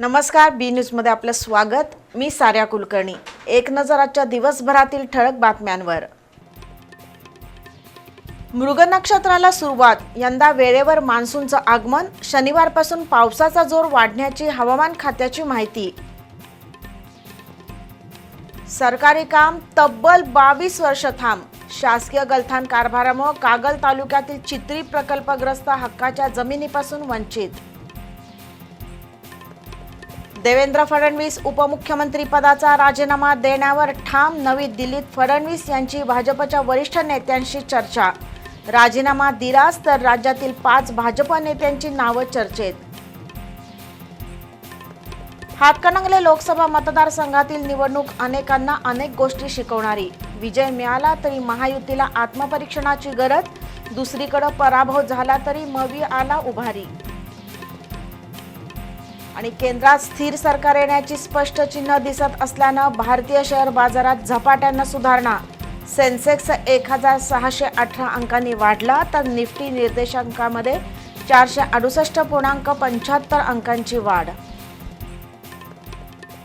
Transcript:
नमस्कार बी न्यूजमध्ये आपलं स्वागत. मी साऱ्या कुलकर्णी. एक नजर आजच्या दिवसभरातील ठळक बातम्यांवर. मृग नक्षत्राला सुरुवात. यंदा वेळेवर मान्सूनचं आगमन. शनिवारपासून पावसाचा जोर वाढण्याची हवामान खात्याची माहिती. सरकारी काम तब्बल बावीस वर्ष थांब. शासकीय गलथान कारभारामुळे कागल तालुक्यातील चित्री प्रकल्पग्रस्त हक्काच्या जमिनीपासून वंचित. देवेंद्र फडणवीस उपमुख्यमंत्री पदाचा राजीनामा देण्यावर ठाम नवी दिल्लीत फडणवीस यांची भाजपच्या वरिष्ठ नेत्यांशी चर्चा. राजीनामा दिलाच तर राज्यातील पाच भाजप नेत्यांची नावं चर्चेत. हातकणंगले लोकसभा मतदारसंघातील निवडणूक अनेकांना अनेक गोष्टी शिकवणारी. विजय मिळाला तरी महायुतीला आत्मपरीक्षणाची गरज दुसरीकडं पराभव झाला तरी मवी आला उभारी. आणि केंद्रात स्थिर सरकार येण्याची स्पष्ट चिन्ह दिसत असल्यानं भारतीय शेअर बाजारात झपाट्यानं सुधारणा. सेन्सेक्स एक हजार सहाशे अठरा अंकांनी वाढला तर निफ्टी निर्देशांकामध्ये चारशे अडुसष्ट पूर्णांक पंच्याहत्तर अंकांची वाढ.